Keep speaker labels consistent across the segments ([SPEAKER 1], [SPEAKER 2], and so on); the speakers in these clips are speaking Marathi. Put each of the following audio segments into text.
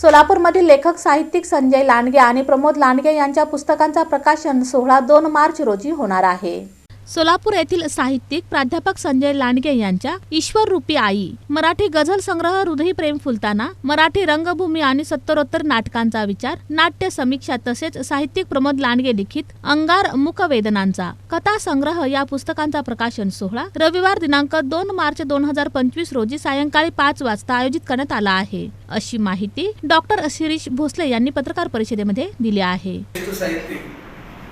[SPEAKER 1] सोलापूरमधील लेखक साहित्यिक संजय लांडगे आणि प्रमोद लांडगे यांच्या पुस्तकांचा प्रकाशन सोहळा दोन मार्च रोजी होणार आहे. सोलापूर येथील साहित्यिक प्राध्यापक संजय लांडगे यांच्या ईश्वर रूपी आई मराठी गझल संग्रह हृदय प्रेम फुलताना मराठी रंगभूमी आणि सत्तरोत्तर नाटकांचा विचार नाट्य समीक्षा तसेच साहित्यिक प्रमोद लांडगे लिखित अंगार मुखवेदनांचा कथा संग्रह या पुस्तकांचा प्रकाशन सोहळा रविवार दिनांक दोन मार्च दोन हजार पंचवीस रोजी सायंकाळी पाच वाजता आयोजित करण्यात आला आहे. अशी माहिती डॉक्टर शिरीष भोसले यांनी पत्रकार परिषदेमध्ये दिली आहे.
[SPEAKER 2] साहित्यिक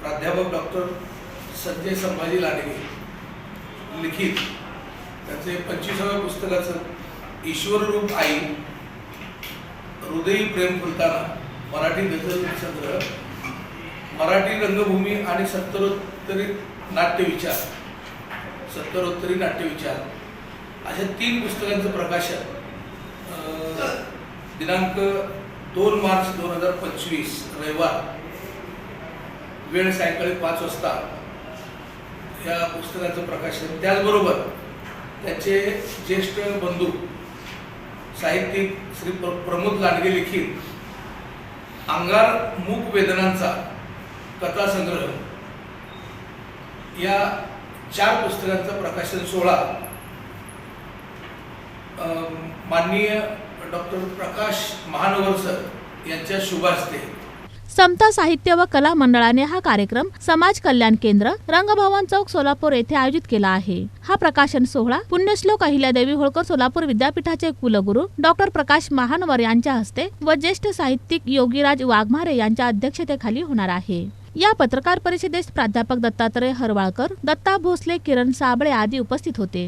[SPEAKER 2] प्राध्यापक डॉक्टर संजय संभाजी लाडगे लिखित. त्याचे पंचवीसाव्या पुस्तकाचं ईश्वररूप आई हृदयी प्रेम फुलताना मराठी गझल संग्रह मराठी रंगभूमी आणि सत्तरोत्तरी नाट्यविचार सत्तरोत्तरी नाट्यविचार अशा तीन पुस्तकांचं प्रकाशन दिनांक दोन मार्च दोन हजार पंचवीस रविवार वेळ सायंकाळी पाच वाजता. या पुस्तकाचं प्रकाशन. त्याचबरोबर त्याचे ज्येष्ठ बंधू साहित्यिक श्री प्र प्रमोद लांडगे लिखित अंगार मूक वेदनांचा कथासंग्रह या चार पुस्तकांचा प्रकाशन सोहळा माननीय डॉक्टर प्रकाश महानवर सर यांच्या शुभास्ते.
[SPEAKER 1] समता साहित्य व कला मंडळाने हा कार्यक्रम समाज कल्याण केंद्र रंगभवन चौक सोलापूर येथे आयोजित केला आहे. हा प्रकाशन सोहळा पुण्यश्लोक अहिल्यादेवी होळकर सोलापूर विद्यापीठाचे कुलगुरू डॉक्टर प्रकाश महानवर यांच्या हस्ते व ज्येष्ठ साहित्यिक योगीराज वाघमारे यांच्या अध्यक्षतेखाली होणार आहे. या पत्रकार परिषदेस प्राध्यापक दत्तात्रय हरवाळकर दत्ता भोसले किरण साबळे आदी उपस्थित होते.